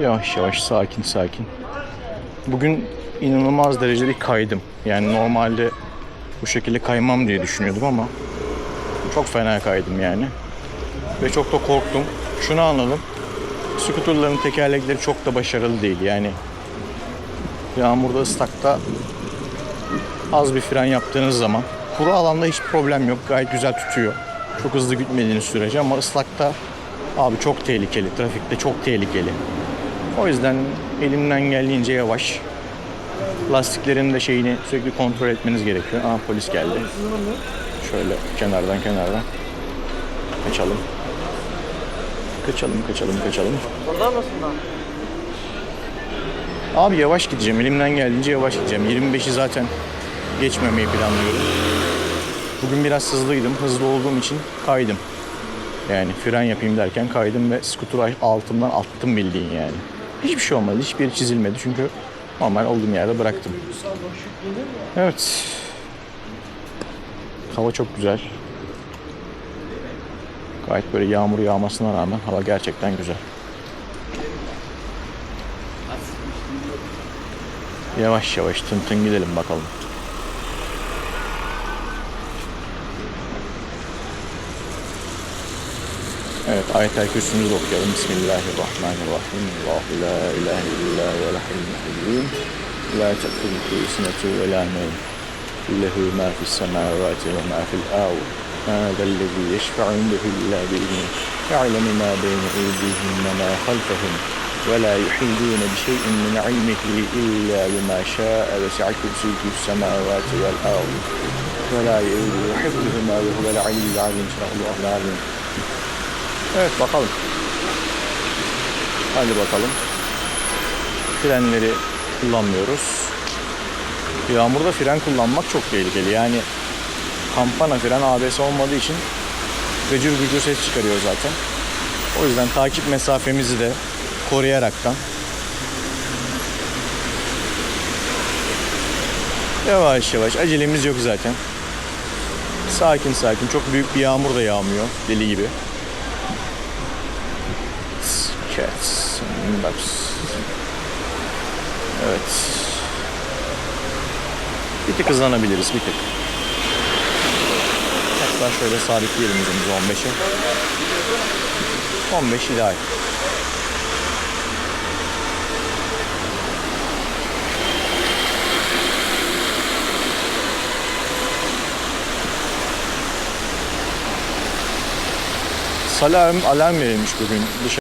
Yavaş yavaş sakin sakin. Bugün inanılmaz derecede kaydım. Yani normalde bu şekilde kaymam diye düşünüyordum ama çok fena kaydım yani. Ve çok da korktum. Şunu anladım. Skuterların tekerlekleri çok da başarılı değil. Yani yağmurda ıslakta az bir fren yaptığınız zaman kuru alanda hiç problem yok. Gayet güzel tutuyor. Çok hızlı gitmediğiniz sürece ama ıslakta abi çok tehlikeli. Trafikte çok tehlikeli. O yüzden elimden geldiğince yavaş. Lastiklerin de şeyini sürekli kontrol etmeniz gerekiyor. Aa polis geldi. Şöyle kenardan kenardan. Kaçalım. Kaçalım, kaçalım, kaçalım. Burada mısın lan? Abi yavaş gideceğim. Elimden geldiğince yavaş gideceğim. 25'i zaten geçmemeyi planlıyorum. Bugün biraz hızlıydım. Hızlı olduğum için kaydım. Yani fren yapayım derken kaydım ve skuturu altımdan attım bildiğin yani. Hiçbir şey olmadı. Hiçbir çizilmedi çünkü normal olduğum yerde bıraktım. Evet. Hava çok güzel. Gayet böyle yağmur yağmasına rağmen hava gerçekten güzel. Yavaş yavaş tın tın gidelim bakalım. Evet ayet-el kürsümüzü okuyalım. Bismillahirrahmanirrahim. Allahu la ilahe illa ve lahil muhidin. La tekulku isnetu ve la nevm. Lehu ma fis semavati ve ma fil ard. هذا الذي يشفع عنده إلا بإذنه يعلم ما بين أيديهم وما خلفهم ولا يحيطون بشيء من علمه إلا بما شاء وسع كرسيه السماوات والأرض ولا يؤوده حفظهما وهو العلي العظيم صدق الله العظيم Evet bakalım. Hadi bakalım. Frenleri kullanmıyoruz. Yağmurda fren kullanmak çok tehlikeli. Yani kampana fren ABS olmadığı için gıcır gıcır ses çıkarıyor zaten. O yüzden takip mesafemizi de koruyaraktan yavaş yavaş acelemiz yok zaten. Sakin sakin çok büyük bir yağmur da yağmıyor deli gibi. Cats. Evet. Bir tık hızlanabiliriz bir tık. Hatta şöyle sabitleyelim hızımızı 15'e. 15 ideal. Salam alarm verilmiş bugün dışarı.